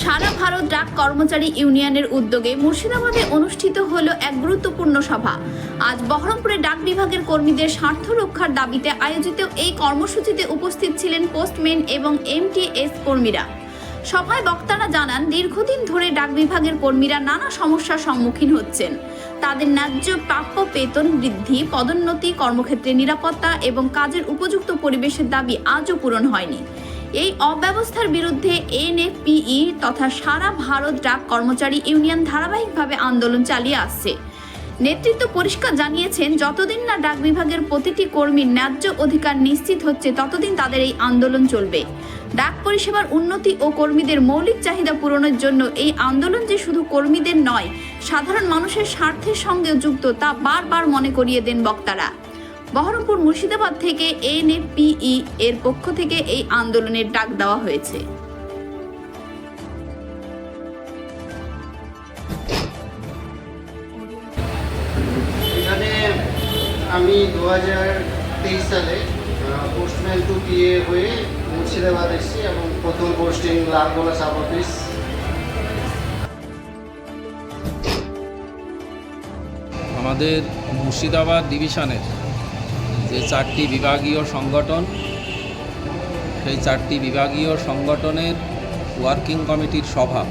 সারা ভারত ডাক কর্মচারী ইউনিয়নের উদ্যোগে মুর্শিদাবাদে অনুষ্ঠিত হল এক গুরুত্বপূর্ণ সভা। আজ বহরমপুরে ডাক বিভাগের কর্মীদের স্বার্থ রক্ষার দাবিতে আয়োজিত এই কর্মসূচিতে উপস্থিত ছিলেন পোস্টম্যান এবং এমটিএস কর্মীরা। সভায় বক্তারা জানান, দীর্ঘদিন ধরে ডাক বিভাগের কর্মীরা নানা সমস্যার সম্মুখীন হচ্ছেন। তাদের ন্যায্য প্রাপ্য বেতন বৃদ্ধি, পদোন্নতি, কর্মক্ষেত্রে নিরাপত্তা এবং কাজের উপযুক্ত পরিবেশের দাবি আজও পূরণ হয়নি। এই অব্যবস্থার বিরুদ্ধে এনএফপিই তথা সারা ভারত ডাক কর্মচারী ইউনিয়ন ধারাবাহিকভাবে আন্দোলন চালিয়ে আসছে। নেতৃত্ব পরিষ্কার জানিয়েছেন, যতদিন না ডাক বিভাগের প্রতিটি কর্মীর ন্যায্য অধিকার নিশ্চিত হচ্ছে, ততদিন তাদের এই আন্দোলন চলবে। ডাক পরিষেবার উন্নতি ও কর্মীদের মৌলিক চাহিদা পূরণের জন্য এই আন্দোলন যে শুধু কর্মীদের নয়, সাধারণ মানুষের স্বার্থের সঙ্গেও যুক্ত, তা বারবার মনে করিয়ে দেন বক্তারা। বহরমপুর মুর্শিদাবাদ থেকে এনএফপিই এর পক্ষ থেকে এই আন্দোলনের ডাক দেওয়া হয়েছে। এখানে আমি দু হাজার তেইশ সালে পোস্টম্যান টু পিএ হয়ে মুর্শিদাবাদ এসেছি এবং প্রথম পোস্টিং লালগোলা সাব অফিস আমাদের মুর্শিদাবাদ ডিভিশনের যে চারটি বিভাগীয় সংগঠন, সেই চারটি বিভাগীয় সংগঠনের ওয়ার্কিং কমিটির সভা।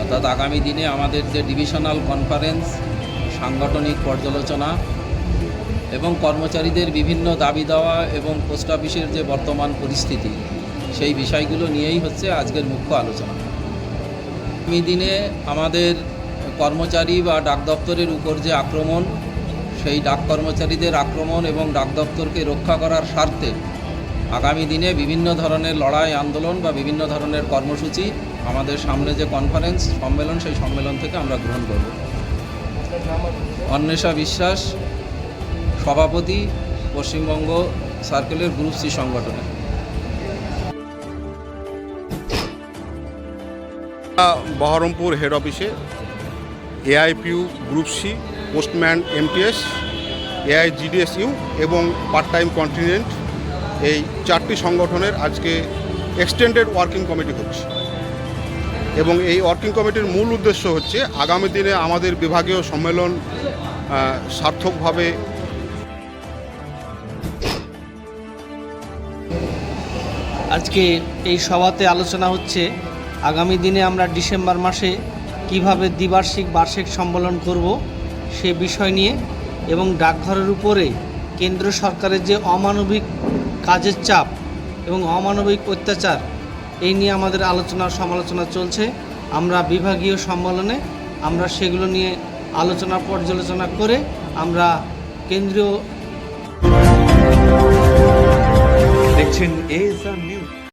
অর্থাৎ আগামী দিনে আমাদের যে ডিভিশনাল কনফারেন্স সাংগঠনিক পর্যালোচনা এবং কর্মচারীদের বিভিন্ন দাবি দেওয়া এবং পোস্ট অফিসের যে বর্তমান পরিস্থিতি, সেই বিষয়গুলো নিয়েই হচ্ছে আজকের মুখ্য আলোচনা। আগামী দিনে আমাদের কর্মচারী বা ডাক দপ্তরের উপর যে আক্রমণ সেই ডাক কর্মচারীদের আক্রমণ এবং ডাক দপ্তরকে রক্ষা করার স্বার্থে আগামী দিনে বিভিন্ন ধরনের লড়াই, আন্দোলন বা বিভিন্ন ধরনের কর্মসূচি আমাদের সামনে যে কনফারেন্স সম্মেলন, সেই সম্মেলন থেকে আমরা গ্রহণ করব। অন্বেষা বিশ্বাস, সভাপতি, পশ্চিমবঙ্গ সার্কেলের গ্রুপ সি সংগঠনের। বহরমপুর হেড অফিসে AIPEU group C postman MTS, AIGDSU এবং পার্ট টাইম কন্টিনেন্ট এই চারটি সংগঠনের আজকে এক্সটেন্ডেড ওয়ার্কিং কমিটি হচ্ছে। এবং এই ওয়ার্কিং কমিটির মূল উদ্দেশ্য হচ্ছে আগামী দিনে আমাদের বিভাগীয় সম্মেলন সার্থকভাবে আজকে এই সভাতে আলোচনা হচ্ছে আগামী দিনে আমরা ডিসেম্বর মাসে কীভাবে দ্বিবার্ষিক বার্ষিক সম্মেলন করব সে বিষয় নিয়ে এবং ডাকঘরের উপরে কেন্দ্র সরকারের যে অমানবিক কাজের চাপ এবং অমানবিক অত্যাচার, এই নিয়ে আমাদের আলোচনা, সমালোচনা চলছে। আমরা বিভাগীয় সম্মেলনে আমরা সেগুলো নিয়ে আলোচনা, পর্যালোচনা করে আমরা কেন্দ্রীয় দেখছেন নিউজ